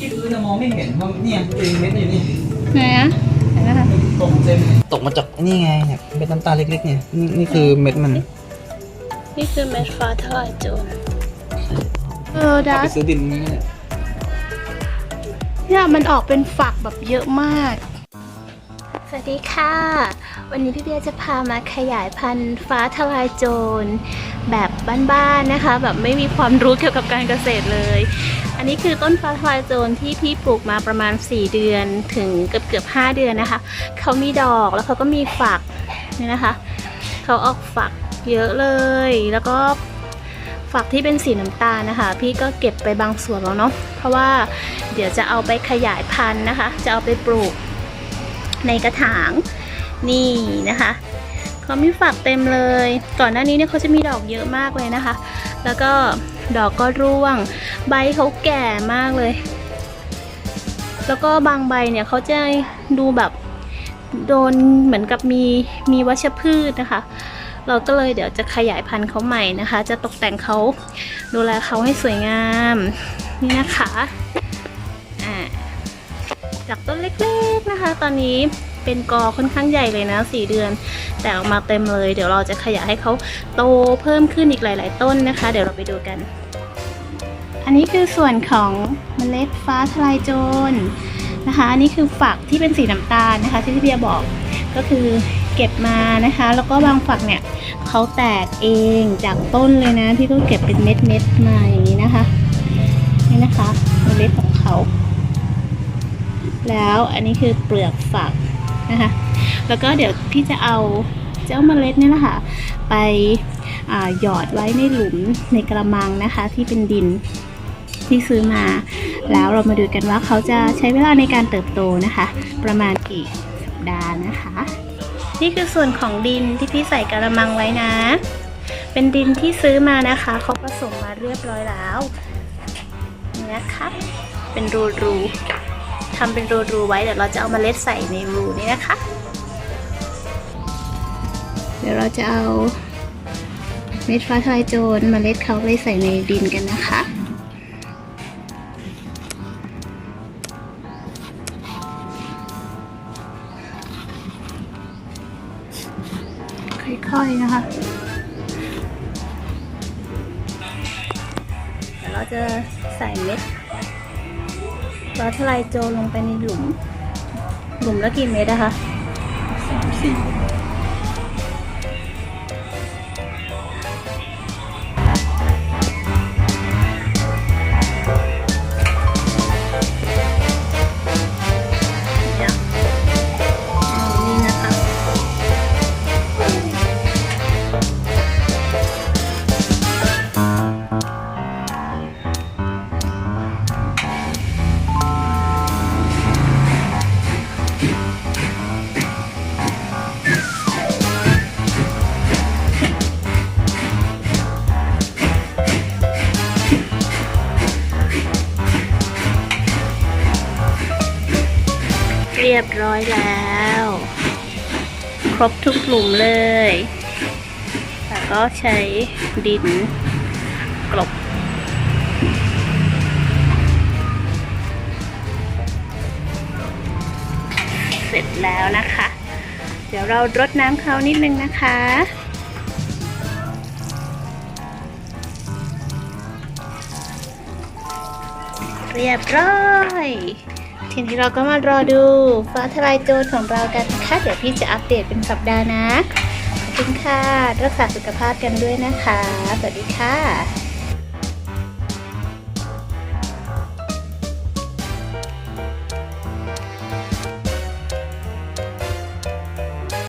ที่พื้นน่ะมองไม่เห็นว่าเนี่ยเองเม็ดอยู่นี่ไหนอะไหนนะคะตกเต็มเลยตกมาจากนี่ไงเนี่ยเม็ดน้ำตาลเล็กๆเนี่ยนี่นี่คือเม็ดมันนี่คือเม็ดฟ้าทลายโจรเออดัเอาไปสซื้อดินนี่แหละเนี่ยมันออกเป็นฝักแบบเยอะมาก สวัสดีค่ะ วันนี้พี่เบียร์จะพามาขยายพันธุ์ฟ้าทลายโจรแบบบ้านๆนะคะ แบบไม่มีความรู้เกี่ยวกับการเกษตรเลย อันนี้คือต้นฟ้าทลายโจรที่พี่ปลูกมาประมาณ 4 เดือนถึงเกือบเกือบ5เดือนนะคะ เขามีดอกแล้วเขาก็มีฝักนี่นะคะ เขาออกฝักเยอะเลย แล้วก็ฝักที่เป็นสีน้ำตาลนะคะ พี่ก็เก็บไปบางส่วนแล้วเนาะเพราะว่าเดี๋ยวจะเอาไปขยายพันธุ์นะคะ จะเอาไปปลูกในกระถางนี่นะคะ เขามีฝักเต็มเลย ก่อนหน้านี้เนี่ยเขาจะมีดอกเยอะมากเลยนะคะ แล้วก็ดอกก็ร่วง ใบเขาแก่มากเลย แล้วก็บางใบเนี่ยเขาจะดูแบบโดนเหมือนกับมีมีวัชพืชนะคะ เราก็เลยเดี๋ยวจะขยายพันธุ์เขาใหม่นะคะ จะตกแต่งเขาดูแลเขาให้สวยงามนี่นะคะจากต้นเล็กๆนะคะ ตอนนี้ เป็นกอค่อนข้างใหญ่เลยนะสี่เดือน แต่ออกมาเต็มเลย เดี๋ยวเราจะขยายให้เขาโตเพิ่มขึ้นอีกหลาย ๆ ต้นนะคะ เดี๋ยวเราไปดูกัน อันนี้คือส่วนของเมล็ดฟ้าทลายโจรนะคะอันนี้คือฝักที่เป็นสีน้ำตาลนะคะที่พี่เบียบอกก็คือเก็บมานะคะ แล้วก็บางฝักเนี่ยเขาแตกเองจากต้นเลยนะพี่ก็เก็บเป็นเม็ดเม็ดๆมาอย่างนี้นะคะนี่นะคะเมล็ดของเขา แล้วอันนี้คือเปลือกฝัก นะคะ แล้วก็เดี๋ยวพี่จะเอาเจ้าเมล็ดนี่ยนะคะไปหยอดไว้ในหลุมในกระมังนะคะ ที่เป็นดินที่ซื้อมา แล้วเรามาดูกันว่าเขาจะใช้เวลาในการเติบโตนะคะ ประมาณกี่สัปดาห์นะคะ นี่คือส่วนของดินที่พี่ใส่กระมังไว้นะ เป็นดินที่ซื้อมานะคะเขาผสมมาเรียบร้อยแล้วนี่นะคะเป็นรูรูๆ ทำเป็นรูรูๆไว้เดี๋ยวเราจะเอามาเล็ดใส่ในรูนี้นะคะ เดี๋ยวเราจะเอาเม็ดฟ้าทลายโจรเมล็ดเขาไปใส่ในดินกันนะคะค่อยๆนะคะ เดี๋ยวเราจะใส่เม็ด ฟ้าทลายโจรลงไปในหลุม หลุมละกี่เมตรนะคะสามสี่ เรียบร้อยแล้ว ครบทุกหลุมเลย แล้วก็ใช้ดินกลบเสร็จแล้วนะคะ เดี๋ยวเรารดน้ำเขานิดนึงนะคะเรียบร้อย ทีนี้เราก็มารอดูฟ้าทลายโจรของเรากันนะคะเดี๋ยวพี่จะอัปเดตเป็นสัปดาห์นะ ขอบคุณค่ะ รักษาสุขภาพกันด้วยนะคะ สวัสดีค่ะ